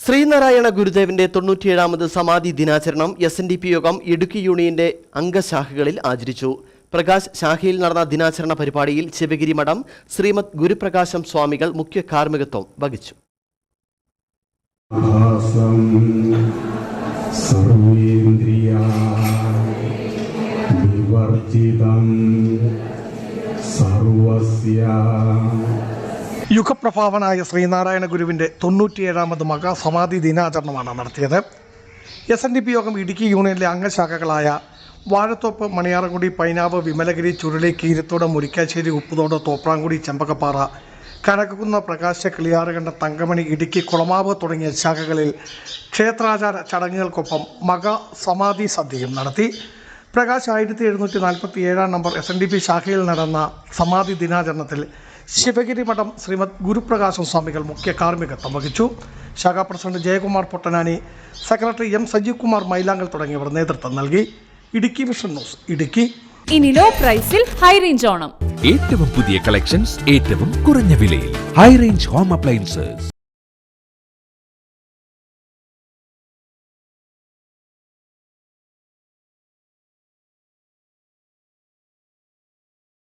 ശ്രീനാരായണ ഗുരുദേവന്റെ തൊണ്ണൂറ്റിയേഴാമത് സമാധി ദിനാചരണം എസ് എൻ ഡി പി യോഗം ഇടുക്കി യൂണിയന്റെ അംഗശാഖകളിൽ ആചരിച്ചു. പ്രകാശ് ശാഖയിൽ നടന്ന ദിനാചരണ പരിപാടിയിൽ ശിവഗിരി മഠം ശ്രീമദ് ഗുരുപ്രകാശം സ്വാമികൾ മുഖ്യ കാർമ്മികത്വം വഹിച്ചു. സർവസ്യ യുഗപ്രഭാവനായ ശ്രീനാരായണ ഗുരുവിന്റെ തൊണ്ണൂറ്റിയേഴാമത് മഹാസമാധി ദിനാചരണമാണ് നടത്തിയത്. എസ് എൻ ഡി പി യോഗം ഇടുക്കി യൂണിയനിലെ അംഗശാഖകളായ വാഴത്തോപ്പ് മണിയാറങ്കുടി പൈനാവ് വിമലഗിരി ചുരുളി കീരത്തോട് മുരിക്കാശ്ശേരി ഉപ്പുതോട് തോപ്രാങ്കുടി ചെമ്പകപ്പാറ കനകുന്ന പ്രകാശ കിളിയാറുകണ്ട തങ്കമണി ഇടുക്കി കുളമാവ് തുടങ്ങിയ ശാഖകളിൽ ക്ഷേത്രാചാര ചടങ്ങുകൾക്കൊപ്പം മഹാസമാധി സദ്യയും നടത്തി. പ്രകാശ് ആയിരത്തി എഴുന്നൂറ്റി നാൽപ്പത്തി ഏഴാം number S N D P ശാഖയിൽ നടന്ന സമാധി ദിനാചരണത്തിൽ ശിവഗിരി മഠം ശ്രീമദ് ഗുരുപ്രകാശം സ്വാമികൾ മുഖ്യ കാർമ്മികത്വം വഹിച്ചു. ശാഖാ president Jayakumar Pottanani secretary M Sajeev Kumar Mylankal തുടങ്ങിയവർ നേതൃത്വം നൽകി. Idukki mission news Idukki. ഇനി ലോ പ്രൈസിൽ ഹൈ റേഞ്ച് ഓണം. ഏറ്റവും പുതിയ കളക്ഷൻസ് ഏറ്റവും കുറഞ്ഞ വിലയിൽ. High range home appliances